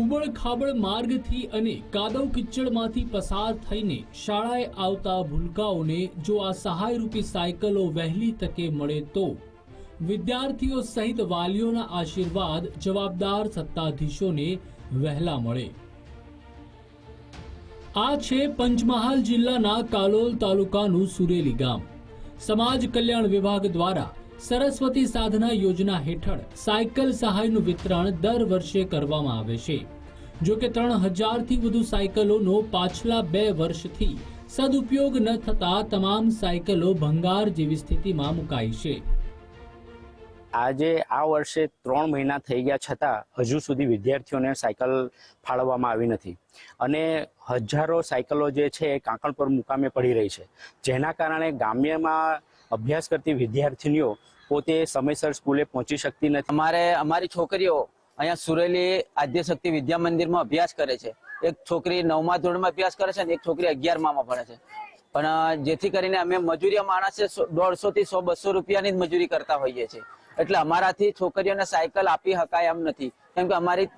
ઉબડ ખાબડ માર્ગથી અને કાદવ કિચડમાંથી પસાર થઈને શાળાએ આવતા ભૂલકાઓને જો આ સહાયરૂપી સાયકલો વહેલી તકે મળે તો વિદ્યાર્થીઓ સહિત વાલીઓના આશીર્વાદ જવાબદાર સત્તાધીશોને વહેલા મળે. આ છે પંચમહાલ જિલ્લાના કાલોલ તાલુકાનું સુરેલી ગામ. સમાજ કલ્યાણ વિભાગ દ્વારા સરસ્વતી સાધના યોજના હેઠળ સાયકલ સહાયનું વિતરણ દર વર્ષે કરવામાં આવે છે. જો કે ત્રણ હજારથી વધુ સાયકલોનો પાછલા બે વર્ષથી સદુપયોગ ન થતા તમામ સાયકલો ભંગાર જેવી સ્થિતિમાં મુકાઈ છે. આજે આ વર્ષે ત્રણ મહિના થઈ ગયા છતાં હજુ સુધી વિદ્યાર્થીઓને સાયકલ ફાળવવામાં આવી નથી. અને હજારો સાયકલો જે છે એ કાંકણ પર મુકામે પડી રહી છે. જેના કારણે ગામ્યમાં અભ્યાસ કરતી વિદ્યાર્થીનીઓ પોતે સમયસર સ્કૂલે પહોંચી શકતી નથી. અમારે, અમારી છોકરીઓ અહીંયા સુરેલી આદ્યશક્તિ વિદ્યા મંદિરમાં અભ્યાસ કરે છે. એક છોકરી નવમા ધોરણમાં અભ્યાસ કરે છે અને એક છોકરી અગિયારમાં ભણે છે. પણ જેથી કરીને અમે મજૂરી માણસે દોઢસો થી સો બસો રૂપિયાની જ મજૂરી કરતા હોઈએ છીએ. એટલે અમારાથી છોકરીઓને સાયકલ આપી શકાય એમ નથી. કેમ કે અમારી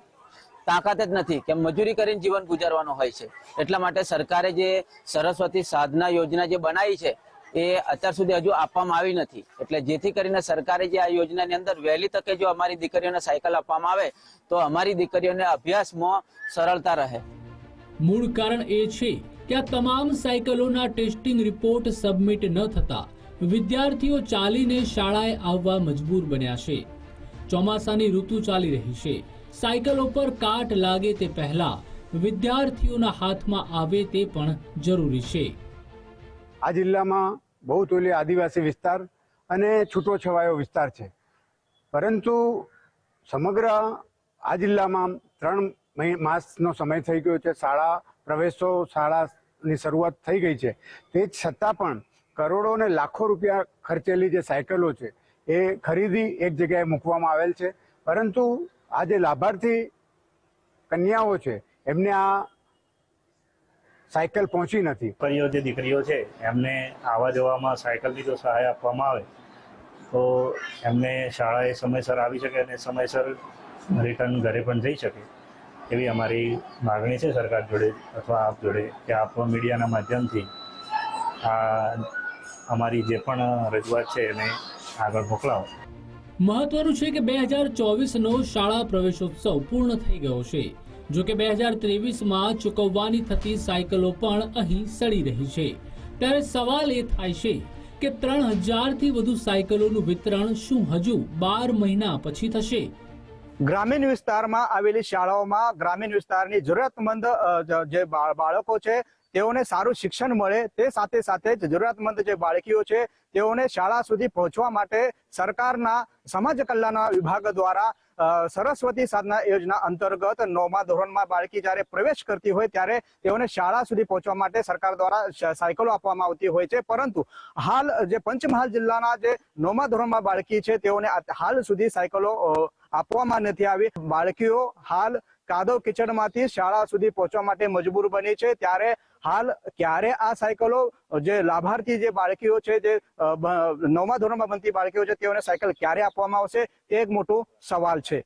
તાકાત જ નથી કે મજૂરી કરીને જીવન ગુજારવાનું હોય છે. એટલા માટે સરકારે જે સરસ્વતી સાધના યોજના જે બનાવી છે એ અત્યાર સુધી હજુ આપવામાં આવી નથી. એટલે જેથી કરીને સરકારે જે આ યોજનાની અંદર વહેલી તકે જો અમારી દીકરીઓને સાયકલ આપવામાં આવે, તો અમારી દીકરીઓને અભ્યાસમાં સરળતા રહે. મૂળ કારણ એ છે કે આ તમામ સાયકલોના ટેસ્ટિંગ રિપોર્ટ સબમિટ ન થતા વિદ્યાર્થીઓ ચાલીને શાળાએ આવવા મજબૂર બન્યા છે. ચોમાસાની ઋતુ ચાલી રહી છે. સાયકલો પર કાટ લાગે તે પહેલા વિદ્યાર્થીઓના હાથમાં આવે તે પણ જરૂરી છે. આ જિલ્લામાં બહુ તોલી આદિવાસી વિસ્તાર અને છૂટો છવાયો વિસ્તાર છે. પરંતુ સમગ્ર આ જિલ્લામાં ત્રણ માસનો સમય થઈ ગયો છે. શાળા પ્રવેશો શાળાની શરૂઆત થઈ ગઈ છે. તે છતાં પણ કરોડો ને લાખો રૂપિયા ખર્ચેલી જે સાયકલો છે, એ ખરીદી એક જગ્યાએ મૂકવામાં આવેલ છે. પરંતુ આ જે લાભાર્થી કન્યાઓ છે, એમને આ સાયકલ પહોંચી નથી. છોકરીઓ જે દીકરીઓ છે એમને આવવા જવામાં સાયકલની જો સહાય આપવામાં આવે. તો એમને શાળાએ સમયસર આવી શકે અને સમયસર રિટર્ન ઘરે પણ જઈ શકે. એવી અમારી માગણી છે સરકાર જોડે અથવા આપ જોડે કે આપ મીડિયાના માધ્યમથી આ અમારી જે પણ રજૂઆત છે એને આગળ મોકલાવો. મહત્વનું છે કે બે હજાર ચોવીસનો શાળા પ્રવેશોત્સવ પૂર્ણ થઈ ગયો છે. જો કે બે હજાર ત્રેવીસમાં ચૂકવવાની થતી સાયકલો પણ અહીં સડી રહી છે. ત્યારે સવાલ એ થાય છે કે ત્રણ હજારથી વધુ સાયકલોનું વિતરણ શું હજુ બાર મહિના પછી થશે? ગ્રામીણ વિસ્તારમાં આવેલી શાળાઓમાં ગ્રામીણ વિસ્તારની જરૂરિયાતમંદ જે બાળકો છે તેઓને સારું શિક્ષણ મળે તે સાથે સાથે જ જરૂરિયાતમંદ જે બાળકીઓ છે તેઓને શાળા સુધી પહોંચવા માટે સરકારના સમાજ કલ્યાણ વિભાગ દ્વારા સરસ્વતી સાધના યોજના અંતર્ગત નવમા ધોરણમાં બાળકી જ્યારે પ્રવેશ કરતી હોય ત્યારે તેઓને શાળા સુધી પહોંચવા માટે સરકાર દ્વારા સાયકલો આપવામાં આવતી હોય છે. પરંતુ હાલ જે પંચમહાલ જિલ્લાના જે નવમા ધોરણમાં બાળકી છે તેઓને હાલ સુધી સાયકલો આપવામાં નથી આવી. બાળકીઓ હાલ કાદવ કિચડમાંથી શાળા સુધી પહોંચવા માટે મજબૂર બની છે. ત્યારે હાલ ક્યારે આ સાયકલો, જે લાભાર્થી જે બાળકીઓ છે, જે નવમા ધોરણમાં બનતી બાળકીઓ છે, તેઓને સાયકલ ક્યારે આપવામાં આવશે? તે એક મોટો સવાલ છે.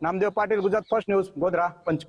નામદેવ પાટીલ, ગુજરાત ફર્સ્ટ ન્યૂઝ, ગોધરા પંચ